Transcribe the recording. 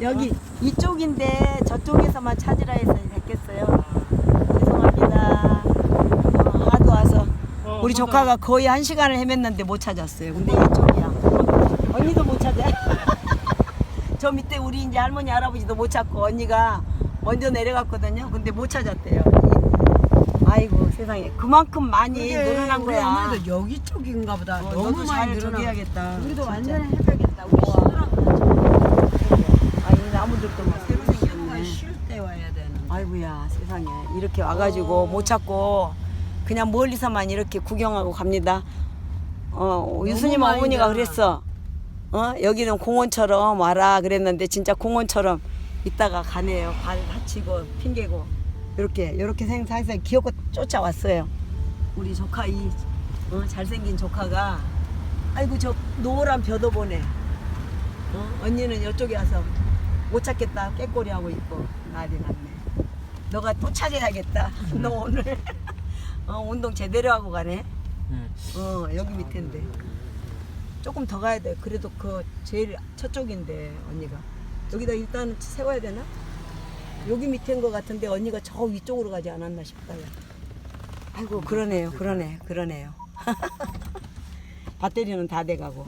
여기 이쪽인데 저쪽에서만 찾으라 해서 됐겠어요. 죄송합니다. 어, 하도 와서 우리 조카가 거의 한 시간을 헤맸는데 못 찾았어요. 근데 이쪽이야. 언니도 못 찾아. 저 밑에 우리 이제 할머니 할아버지도 못 찾고 언니가 먼저 내려갔거든요. 근데 못 찾았대요. 아이고 세상에 그만큼 많이 늘어난 거야. 여기 쪽인가 보다. 어, 너무 많이 잘 저기 늘어나. 해야겠다. 우리도. 완전히 해야겠다. 우리 우와. 시들어. 아, 이 나무들도 막 새로 생겼네. 쉴때 와야 되는. 아이고야 세상에 이렇게 와가지고 못 찾고 그냥 멀리서만 이렇게 구경하고 갑니다. 어 유수님 많이 어머니가. 그랬어. 어 여기는 공원처럼 와라 그랬는데 진짜 공원처럼 있다가 가네요. 발 다치고 핑계고 이렇게 이렇게 생사해서 귀엽고 쫓아왔어요. 우리 조카 이 어, 잘생긴 조카가 아이고 저 노란 벼도 보네. 어? 언니는 이쪽에 와서 못 찾겠다 깨꼬리 하고 있고 난리 났네. 너가 또 찾아야겠다. 너 오늘 어, 운동 제대로 하고 가네. 어 여기 밑인데 조금 더 가야 돼. 그래도 그 제일 저쪽인데 언니가 여기다 일단 세워야 되나? 여기 밑인 것 같은데 언니가 저 위쪽으로 가지 않았나 싶다요. 아이고 그러네요, 그러네, 그러네요. 배터리는 다 돼가고.